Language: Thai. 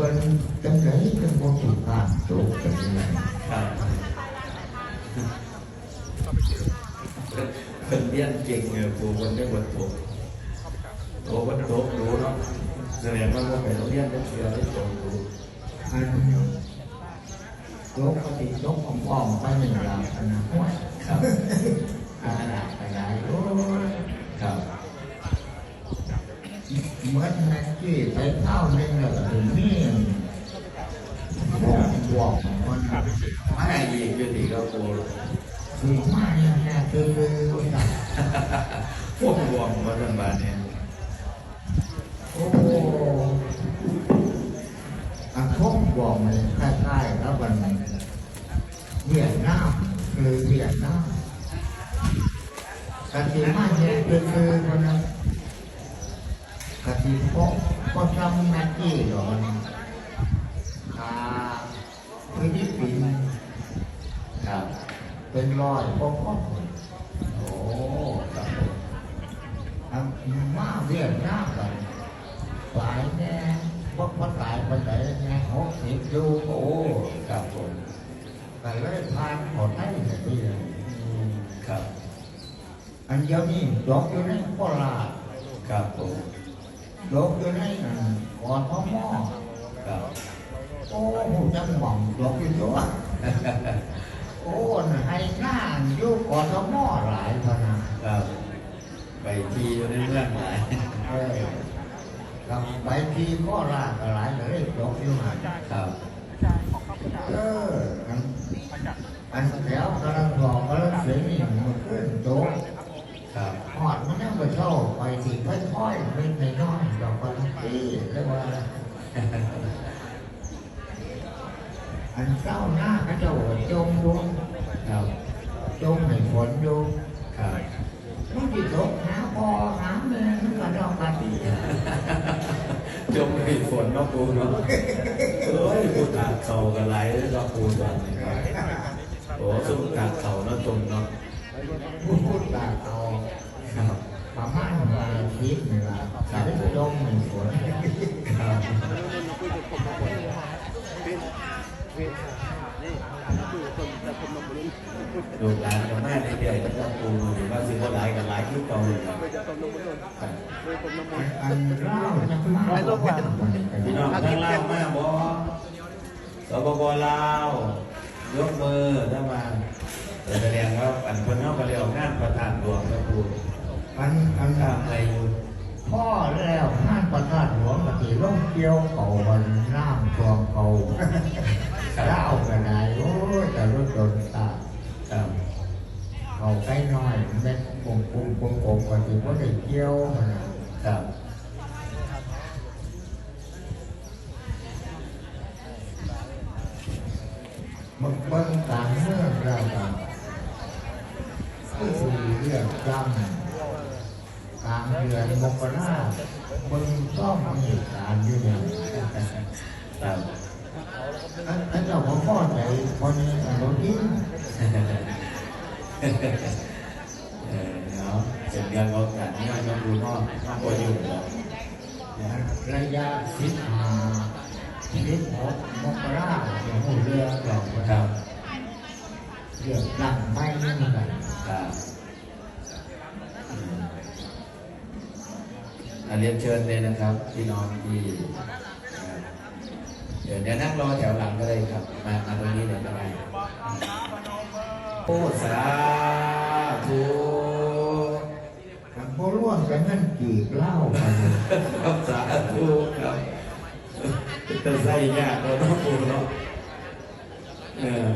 เป็นจังไงเป็นคนสุภาพโตกันยังไงครับเป็นเรียนเก่งเออครูคนได้วัดโตโตวัดโตรู้เนาะแสดงว่าพวกไปโรงเรียนได้เชื่อได้โตรู้อันยกปฏิยกของพ่อไปหนึ่งลำอันนะห้วยครับอันนั้นไปไหนโอ้ย ครับ เมือนแม็กกี้ไปเข้าหนึ่งแล้วก็ถึงนี่บอกบอกคนไม่อีกอยู่ดีก็ครูคือมาเนี่ยแน่คือคนไหนพวกรวมมาทำบานเนี่ยโอ้อันพบบอกมันคล้ายๆแล้วมันเวียดนาคือเวียดนามกะทิมาเนี่ยคือคือคนนั้น กก็ทำแม็กกี้หรอนอ่าฟิลิปปินส์ครับ เป็นร้อยพวกพวกโอ้ครับผมอันมาเวียดนามกันหลายแน่พวกพอตายไปไหนแน่หกสิบยูโอ้โอ้ครับผมแต่เลยพานขอให้เนี่ยพี่ครับ อันเดียวนี้ดอกอยู่ในโคราชครับผม ดอกอยู่ในอันกอทมครับโอ้หูจังหม่องดอกอยู่ตัวโอ้ให้หน้าอยู่กอทมหลายพะนะครับไปที่อยู่ในเมืองหลายเอ้ยกับไปที่โคราชก็หลายเลยดอกอยู่หันครับ เอออันอันแถวกำลังบอกกำลังเสียงนี่มันขึ้นโต๊ะ ครับ หอดมันยังไปเช่าไป สิค่อยๆเป็นในน้อยดอกกระตีเรียกว่าอันเจ้าหน้าก็จะจมดูครับจมในฝนดูครับมันจิตกหาพอหาแม่มันก็ดอกกระตีจมในฝนนาะปูเนาะเอ้ยปูตาเข่ากันไหลายเนาะปูตอนนี้ครับโอ้สุกตาเข่าเนาะจมเนาะพูดตาเอา ประมาณว่าคิดนี่ละแต่จมในฝนครับดูหลานกับแม่ในเดือนก็ปูหรือว่าสิว่าหลายกันหลายคือเก่าเลยอันเล่าจะมาลงวันพี่น้องทั้งลาวมาบ่สปปลาวยกมือถ้ามาแสดงว่าอันคนเฮาก็เรียกงานประธานหลวงนะปู อันอัน ทำอะไรอยู่ พ่อแล้วท่านประธานหลวงปฏิร่มเกี่ยวเขาวันน้ำท่วมเขาเล่ากันได้โอ้ยแต่รถโดนตาเขาใกล้น้อยเม็ดปุ่มปุ่มปุ่มปุ่มปฏิว่าได้เกี่ยวมันะครับมันเบิ่งต่างเมื่องแล้วกันก็คือเรื่องจำ กลางเดือนมกราเบิ่งต้องมีการอยู่เนี่ยครับอันอันเจ้าของพ่อใจคนนี้อนุทินเออเนาะเป็นเรื่องโอกาสที่เราต้องดูนอกนอกตัวอยู่แล้วระยะสิบห้าสิบหกมกราเดี๋ยวหูเรือดอกคครัรับเรื่องตั้งไม่นี่มันกันครับอืมอะ เรียนเชิญเลยนะครับพี่น้องที่เดี๋ยวนั่งรอแถวหลังก็ได้ครับ มามาตรงนี้เดี๋ยวจะไปโอ้สาธุมันพอร่วมกันนั่นจีบเหล้าครับสาธุครับแต่ใส่ยากเราต้องปูเนาะเออ